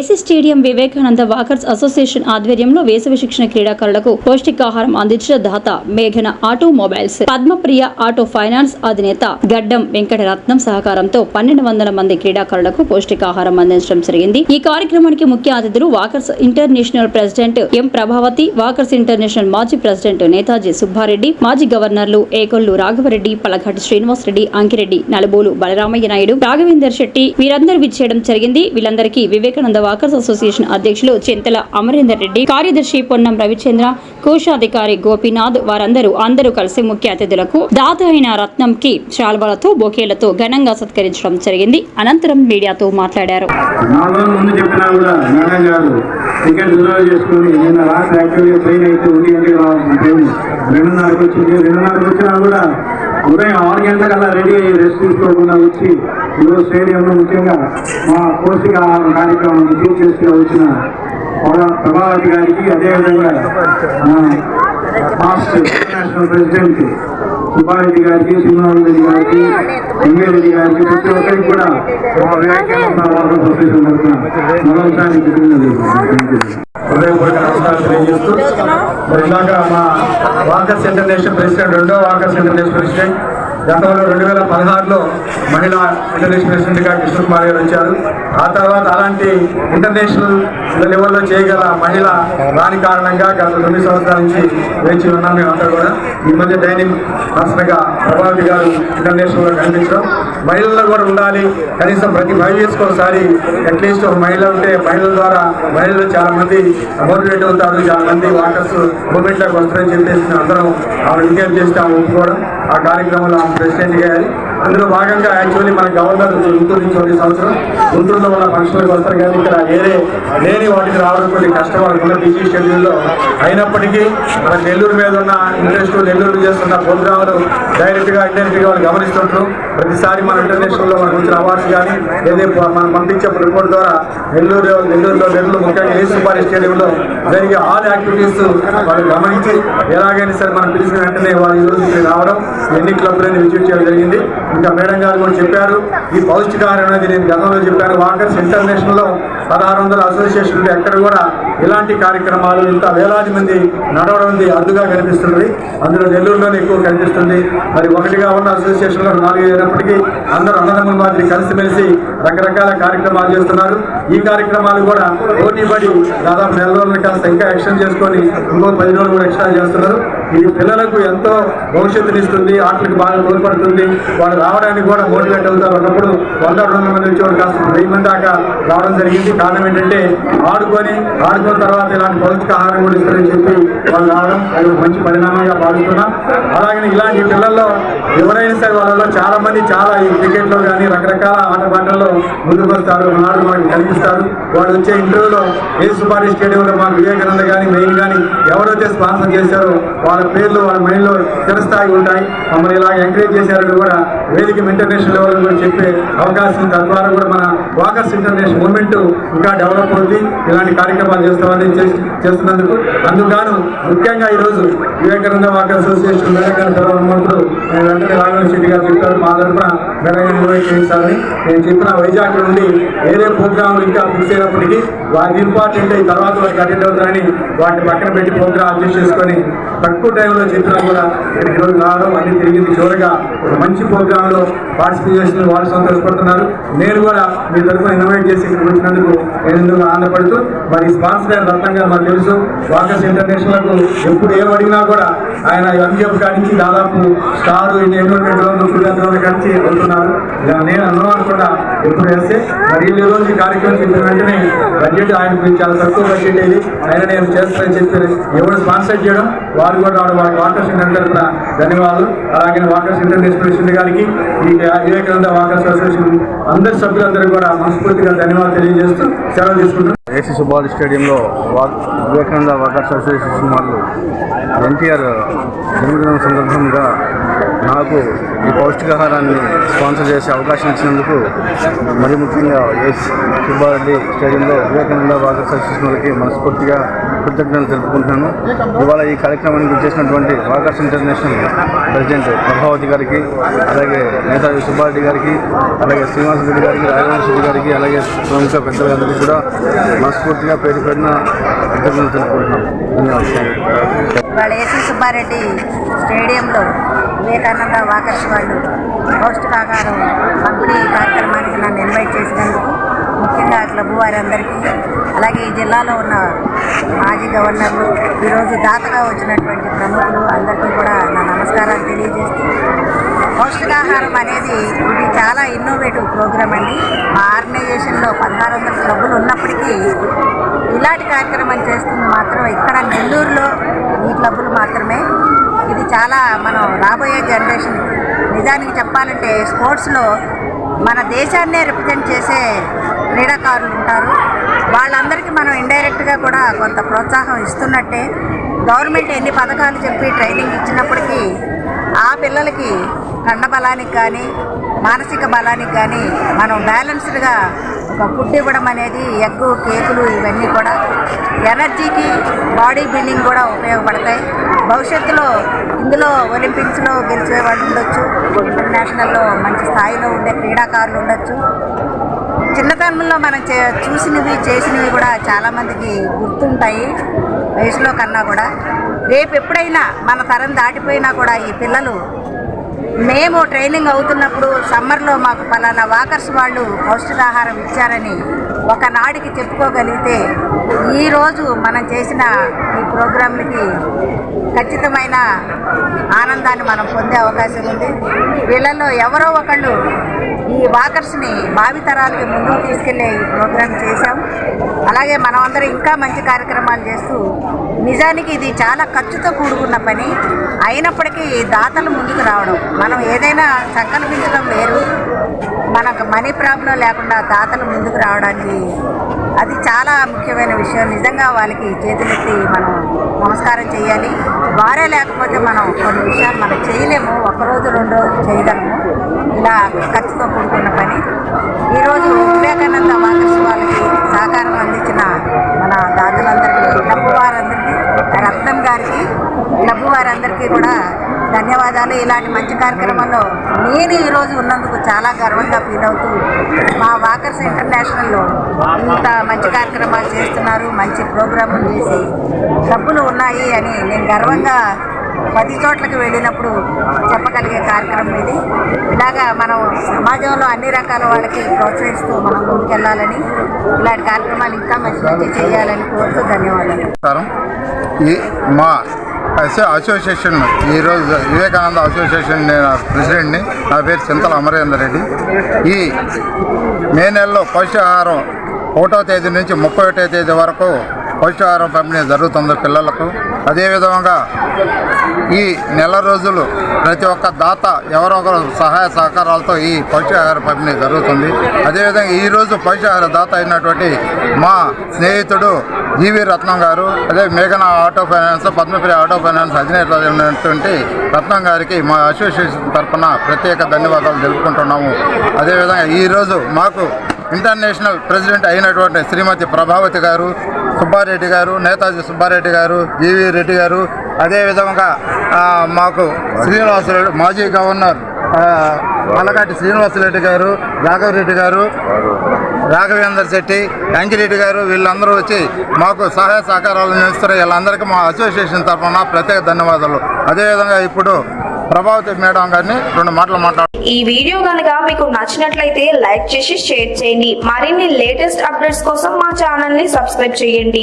AC stadium Vivekananda walkers association ఆధ్వర్యంలో వేసవి శిక్షణ క్రీడాకారులకు పౌష్టికాహారం అందించిన దాత మేఘన ఆటోమొబైల్స్. పద్మప్రియ ఆటో ఫైనాన్స్ అధినేత గడ్డం వెంకటరత్నం సహకారంతో పన్నెండు వందల మంది క్రీడాకారులకు పౌష్టికాహారం అందించడం జరిగింది. ఈ కార్యక్రమానికి ముఖ్య అతిథులు walkers international president M Prabhavathi walkers international మాజీ ప్రెసిడెంట్ నేతాజీ సుబ్బారెడ్డి మాజీ గవర్నర్లు ఏకొల్లు రాఘవరెడ్డి పలఘాటి శ్రీనివాసరెడ్డి అంకిరెడ్డి నలుబోలు బలరామయ్య నాయుడు రాఘవేందర్ శెట్టి వీరందరూ విచ్చేయడం జరిగింది. వీళ్ళందరికీ వివేకానంద వాకర్స్ అసోసియేషన్ అధ్యక్షులు చింతల అమరేందర్ రెడ్డి కార్యదర్శి పొన్నం రవిచంద్ర కోశాధికారి గోపీనాథ్ వారందరూ అందరూ కలిసి ముఖ్య అతిథులకు దాత అయిన రత్నం కి శాల్వాలతో బొకేలతో ఘనంగా సత్కరించడం జరిగింది. అనంతరం మీడియాతో మాట్లాడారు. నాలుగు కూడా ఉదయం ఆరు గంటలకల్లా రెడీ అయ్యి రెస్ట్ తీసుకోకుండా వచ్చి ఈరోజు స్టేడియంలో ముఖ్యంగా మా పోషిక ఆహార కార్యక్రమం చీఫ్ చేసుకుని వచ్చిన ప్రభావతి గారికి అదేవిధంగా మా ఇంటర్నేషనల్ ప్రెసిడెంట్ సుబ్బారెడ్డి గారికి సింహారెడ్డి గారికి సింగారెడ్డి గారికి ప్రతి ఒక్కరికి కూడా మా వివేకానంద వాటర్ అసోసియేషన్ తరఫున మరోసారి కృతజ్ఞతలు హృదయపూర్వక నమస్కారాలు తెలియజేస్తూ మరి ఇందాక మా వాకర్స్ ఇంటర్నేషనల్ ప్రెసిడెంట్ రెండో వాకర్స్ ఇంటర్నేషనల్ ప్రెసిడెంట్ గతంలో రెండు వేల పదహారులో మహిళా ఇంటర్నేషనల్ ప్రెసిడెంట్గా కృష్ణకుమార్ గారు వచ్చారు. ఆ తర్వాత అలాంటి ఇంటర్నేషనల్ లెవెల్లో చేయగల మహిళ రాని కారణంగా గత తొమ్మిది సంవత్సరాల నుంచి వేచి ఉన్నాం మేమంతా కూడా. ఈ మధ్య డైనింగ్ పర్సన్గా ప్రభావతి గారు ఇంటర్నేషనల్లో కనిపించడం. మహిళల్లో కూడా ఉండాలి. కనీసం ప్రతి ఫైవ్ ఇయర్స్కి ఒకసారి అట్లీస్ట్ ఒక మహిళ ఉంటే మహిళల ద్వారా మహిళలు చాలామంది మోటివేట్ అవుతారు. చాలా మంది వాకర్స్ మూమెంట్లోకి వస్తారని చెప్పేసి అందరం ఆమె ఇంకేం చేస్తే ఆమె ఒప్పుకోవడం. ఆ కార్యక్రమంలో ఆమె ప్రెసిడెంట్ గారి అందులో భాగంగా యాక్చువల్లీ మన గవర్నర్ గుంటూరు నుంచి ఒక సంవత్సరం. గుంటూరులో ఉన్న ఫంక్షన్లకు వస్తారు కానీ ఇక్కడ వేరే లేని వాటికి రావడం కొద్దిగా కష్టం వాళ్ళకున్న బిజీ షెడ్యూల్లో అయినప్పటికీ మన నెల్లూరు మీద ఉన్న ఇంట్రెస్ట్ నెల్లూరు చేస్తున్న ప్రోగ్రాములు డైరెక్ట్గా ఇండైరెక్ట్గా వాళ్ళు గమనిస్తుంటారు. ప్రతిసారి మన ఇంటర్నేషనల్లో మనకు వచ్చిన అవార్డ్స్ కానీ ఏదైతే మనం పంపించే రిపోర్ట్ ద్వారా నెల్లూరు నెల్లూరులో నెల్లూరు ముఖ్యంగా ఏ సుపారి స్టేడియంలో జరిగే ఆల్ యాక్టివిటీస్ వాళ్ళు గమనించి ఎలాగైనా సరే మనం పిలిచిన వెంటనే వాళ్ళు ఈరోజు రావడం ఎన్ని క్లబ్లని విజిట్ చేయడం జరిగింది. ఇంకా మేడం గారు కూడా చెప్పారు. ఈ పౌష్టికాహారం అనేది నేను గతంలో చెప్పాను. వాకర్స్ ఇంటర్నేషనల్లో పదహారు వందల అసోసియేషన్ ఎక్కడ కూడా ఇలాంటి కార్యక్రమాలు ఇంత వేలాది మంది నడవడం ఉంది అరుదుగా కనిపిస్తుంది. అందులో నెల్లూరులోనే ఎక్కువ కనిపిస్తుంది. మరి ఒకటిగా ఉన్న అసోసియేషన్లో నాలుగు అయినప్పటికీ అందరూ అన్నదమ్ముల మాదిరి కలిసిమెలిసి రకరకాల కార్యక్రమాలు చేస్తున్నారు. ఈ కార్యక్రమాలు కూడా పోటీ పడి దాదాపు నెల రోజుల కాస్త ఇంకా ఎక్స్టెండ్ చేసుకొని ఇంకో పది రోజులు కూడా ఎక్స్ట్రా చేస్తున్నారు. ఇది పిల్లలకు ఎంతో భవిష్యత్తునిస్తుంది ఆటలకు బాగా తోడ్పడుతుంది. వాళ్ళు రావడానికి కూడా మోటివేట్ అవుతారు అన్నప్పుడు వంద రెండు వందల మంది వచ్చేవాడు కాస్త వెయ్యి మంది దాకా రావడం జరిగింది. కారణం ఏంటంటే ఆడుకొని ఆడుకున్న తర్వాత ఇలాంటి పౌష్టికాహారం కూడా ఇస్తారని చెప్పి వాళ్ళు రావడం అది మంచి పరిణామంగా భావిస్తున్నాం. అలాగే ఇలాంటి పిల్లల్లో ఎవరైనా సరే వాళ్ళలో చాలా మంది చాలా ఈ క్రికెట్లో కానీ రకరకాల ఆటపాటల్లో ముందుకు వస్తారు నాడు మనకు కనిపిస్తారు వాళ్ళు వచ్చే ఇంటర్వ్యూలో ఏ సుపారి స్టేడియంలో మాకు వివేకానంద కానీ మెయిన్ కానీ ఎవరైతే స్పాన్సర్ చేశారో వాళ్ళ పేర్లు వాళ్ళ మైండ్లో చిరస్థాయి ఉంటాయి. మమ్మల్ని ఇలా ఎంకరేజ్ చేశారని కూడా వేదిక ఇంటర్నేషనల్ లెవెల్ కూడా చెప్పే అవకాశం తద్వారా కూడా మన వాకర్స్ ఇంటర్నేషనల్ మూమెంట్ ఇంకా డెవలప్ అవుతుంది. ఇలాంటి కార్యక్రమాలు చేస్తామని చేస్తున్నందుకు అందుకు ముఖ్యంగా ఈరోజు వివేకానంద వాకర్ అసోసియేషన్ వివేకానంద మంత్రులు నేను వెంటనే రాఘవ శెట్టి గారు చెప్పారు. మా తరఫున ఘనంగా నిర్వహించాలని నేను చెప్పిన వైజాగ్ నుండి వేరే ప్రోగ్రాంలు ఇంకా ఫిక్స్ అయినప్పటికీ వాటి ఇంపార్టెంట్ అయిన తర్వాత వాటికి అటెండ్ అవుతారని వాటిని పక్కన పెట్టి ప్రోగ్రాం అడ్జస్ట్ చేసుకొని తక్కువ టైంలో చెప్పినా కూడా ఇక్కడికి రోజు రావడం అన్ని తిరిగింది. చివరిగా ఒక మంచి ప్రోగ్రాంలో పార్టిసిపేట్ చేసిన వాళ్ళు సంతోషపడుతున్నారు. నేను కూడా మీ తరఫున ఇన్వైట్ చేసి ఇక్కడికి వచ్చినందుకు నేను ఎందుకు ఆనందపడుతూ మరి స్పాన్సర్ అయిన రత్నం గారు మాకు తెలుసు వాకర్స్ ఇంటర్నేషనల్కు ఎప్పుడు ఏం అడిగినా కూడా ఆయన ఎంజిఎఫ్ కాడించి దాదాపు స్టార్ ఎన్నోటి కలిసి వెళ్తున్నారు. నేను అనుమానం కూడా ఎప్పుడు వేస్తే మరి ఈ రోజు ఈ కార్యక్రమం చెప్పిన వెంటనే బడ్జెట్ ఆయన చాలా తక్కువ బడ్జెట్ ఇది ఆయన నేను చేస్తానని చెప్పి ఎవరు స్పాన్సర్ చేయడం వారు కూడా రావడం వారి వాకర్స్ ఇంటర్ తరఫున ధన్యవాదాలు. అలాగే వాకర్స్ ఇంటర్నేషనల్ గారికి ఈ వివేకానంద వాకర్ అసోసియేషన్ అందరి సభ్యులందరూ కూడా మనస్ఫూర్తిగా ధన్యవాదాలు తెలియజేస్తూ సెలవు తీసుకుంటున్నాం. ఏసీ సుబాల్ స్టేడియంలో వివేకానంద వాకర్స్ అసోసియేషన్ వాళ్ళు ఎన్టీఆర్ జన్మదినం సందర్భంగా నాకు ఈ పౌష్టికాహారాన్ని స్పాన్సర్ చేసే అవకాశం ఇచ్చినందుకు మరి ముఖ్యంగా ఎస్ సుబ్బారెడ్డి స్టేడియంలో వివేకానంద బాగా అసోసియేషన్ మనస్ఫూర్తిగా కృతజ్ఞతలు తెలుపుకుంటున్నాను. ఇవాళ ఈ కార్యక్రమానికి చేసినటువంటి వాకర్స్ ఇంటర్నేషనల్ ప్రెసిడెంట్ ప్రభావతి గారికి అలాగే నేతాజీ సుబ్బారెడ్డి గారికి అలాగే శ్రీనివాస రెడ్డి గారికి రాజవంశ రెడ్డి గారికి అలాగే ప్రముఖ పెద్దలందరికీ కూడా మనస్ఫూర్తిగా పేరు పెట్టిన కృతజ్ఞతలు తెలుపుకుంటున్నాను. ధన్యవాదాలు. వాళ్ళ ఏసీ సుబ్బారెడ్డి స్టేడియంలో వివేకానంద వాకర్స్ వాళ్ళు పౌష్టికాహారం పంపిణీ కార్యక్రమానికి నన్ను ఇన్వైట్ చేసినందుకు ముఖ్యంగా క్లబ్ వారందరికీ అలాగే ఈ జిల్లాలో ఉన్న మాజీ గవర్నర్లు ఈరోజు దాతగా వచ్చినటువంటి ప్రముఖులు అందరికీ కూడా నా నమస్కారాలు తెలియజేస్తూ పౌష్టికాహారం అనేది ఇది చాలా ఇన్నోవేటివ్ ప్రోగ్రామ్ అండి. మా ఆర్గనైజేషన్లో పదహారు వందల క్లబ్బులు ఉన్నప్పటికీ ఇలాంటి కార్యక్రమం చేస్తుంది మాత్రం ఇక్కడ నెల్లూరులో ఈ క్లబ్బులు మాత్రమే. ఇది చాలా మనం రాబోయే జనరేషన్ నిజానికి చెప్పాలంటే స్పోర్ట్స్లో మన దేశాన్నే రిప్రజెంట్ చేసే క్రీడాకారులు ఉంటారు. వాళ్ళందరికీ మనం ఇండైరెక్ట్గా కూడా కొంత ప్రోత్సాహం ఇస్తున్నట్టే. గవర్నమెంట్ ఎన్ని పథకాలు చెప్పి ట్రైనింగ్ ఇచ్చినప్పటికీ ఆ పిల్లలకి కండ బలానికి కానీ మానసిక బలానికి కానీ మనం బ్యాలెన్స్డ్గా ఫుడ్ ఇవ్వడం అనేది ఎగ్గు కేకులు ఇవన్నీ కూడా ఎనర్జీకి బాడీ బిల్డింగ్ కూడా ఉపయోగపడతాయి. భవిష్యత్తులో ఇందులో ఒలింపిక్స్లో గెలిచే వాళ్ళు ఉండొచ్చు ఇంటర్నేషనల్లో మంచి స్థాయిలో ఉండే క్రీడాకారులు ఉండొచ్చు. చిన్నతనంలో మనం చే చూసినవి చేసినవి కూడా చాలామందికి గుర్తుంటాయి వయసులో కన్నా కూడా. రేపు ఎప్పుడైనా మన తరం దాటిపోయినా కూడా ఈ పిల్లలు మేము ట్రైనింగ్ అవుతున్నప్పుడు సమ్మర్లో మాకు పలానా వాకర్స్ వాళ్ళు పౌష్టికాహారం ఇచ్చారని ఒకనాడికి చెప్పుకోగలిగితే ఈరోజు మనం చేసిన ఈ ప్రోగ్రాంలకి ఖచ్చితమైన ఆనందాన్ని మనం పొందే అవకాశం ఉంది. వీళ్ళల్లో ఎవరో ఒకళ్ళు ఈ వాకర్స్ని భావితరాలకి ముందుకు తీసుకెళ్ళే ఈ ప్రోగ్రాం చేశాం. అలాగే మనం అందరం ఇంకా మంచి కార్యక్రమాలు చేస్తూ నిజానికి ఇది చాలా ఖర్చుతో కూడుకున్న పని. అయినప్పటికీ దాతలు ముందుకు రావడం. మనం ఏదైనా సంకల్పించడం వేరు. మనకు మనీ ప్రాబ్లం లేకుండా దాతలు ముందుకు రావడానికి అది చాలా ముఖ్యమైన విషయం. నిజంగా వాళ్ళకి చేతులెత్తి మనం నమస్కారం చేయాలి. వారే లేకపోతే మనం కొన్ని విషయాలు మనం చేయలేము. ఒకరోజు రెండు రోజులు చేయగలము. ఇలా ఖర్చుతో కూడుకున్న పని. ఈరోజు వివేకానంద వాకర్స్ వాళ్ళకి సహకారం అందించిన మన దాతలందరికీ డబ్బు వారు రత్నం గారికి డబ్బు వారందరికీ కూడా ధన్యవాదాలు. ఇలాంటి మంచి కార్యక్రమంలో నేను ఈరోజు ఉన్నందుకు చాలా గర్వంగా ఫీల్ అవుతూ మా వాకర్స్ ఇంటర్నేషనల్లో ఇంత మంచి కార్యక్రమాలు చేస్తున్నారు మంచి ప్రోగ్రాములు చేసి డబ్బులు ఉన్నాయి అని నేను గర్వంగా పది చోట్లకి వెళ్ళినప్పుడు చెప్పగలిగే కార్యక్రమం ఇది. ఇలాగా మనం సమాజంలో అన్ని రకాల వాళ్ళకి ప్రోత్సహిస్తూ మనం ముందుకెళ్ళాలని ఇలాంటి కార్యక్రమాలు ఇంకా మంచి మంచి చేయాలని కోరుతూ ధన్యవాదాలు. ఈ మా అసో అసోసియేషన్ ఈరోజు వివేకానంద అసోసియేషన్ నేను ప్రెసిడెంట్ని నా పేరు చింతల అమరేందర్ రెడ్డి. ఈ మే నెలలో పౌష్టికాహారం ఒకటో తేదీ నుంచి ముప్పై ఒకటో తేదీ వరకు పౌష్టికాహారం పంపిణీ జరుగుతుంది పిల్లలకు. అదేవిధంగా ఈ నెల రోజులు ప్రతి ఒక్క దాత ఎవరొకరు సహాయ సహకారాలతో ఈ పౌష్టికాహార పంపిణీ జరుగుతుంది. అదేవిధంగా ఈరోజు పౌష్టికాహార దాత అయినటువంటి మా స్నేహితుడు జీవి రత్నం గారు అదే మేఘన auto finance Padmapriya auto finance అధినేత అయినటువంటి రత్నం గారికి మా అసోసియేషన్ తరఫున ప్రత్యేక ధన్యవాదాలు తెలుపుకుంటున్నాము. అదేవిధంగా ఈరోజు మాకు ఇంటర్నేషనల్ ప్రెసిడెంట్ అయినటువంటి శ్రీమతి ప్రభావతి గారు సుబ్బారెడ్డి గారు నేతాజీ సుబ్బారెడ్డి గారు జీవి రెడ్డి గారు అదేవిధంగా ఆ, మాకు శ్రీనివాసరెడ్డి మాజీ గవర్నర్ ఆ, మల్లకాటి శ్రీనివాసరెడ్డి గారు రాఘవరెడ్డి గారు రాఘవేందర్ శెట్టి అంకిరెడ్డి గారు వీళ్ళందరూ వచ్చి మాకు సహాయ సహకారాలు అందిస్తారు వీళ్ళందరికీ మా అసోసియేషన్ తరఫున ప్రత్యేక ధన్యవాదాలు. అదేవిధంగా ఇప్పుడు ప్రభావతి మేడం గారిని రెండు మాటలు మాట్లాడు ఈ వీడియో కనుక మీకు నచ్చినట్లయితే లైక్ చేసి షేర్ చేయండి. మరిన్ని లేటెస్ట్ అప్డేట్స్ కోసం మా ఛానల్ని సబ్స్క్రైబ్ చేయండి.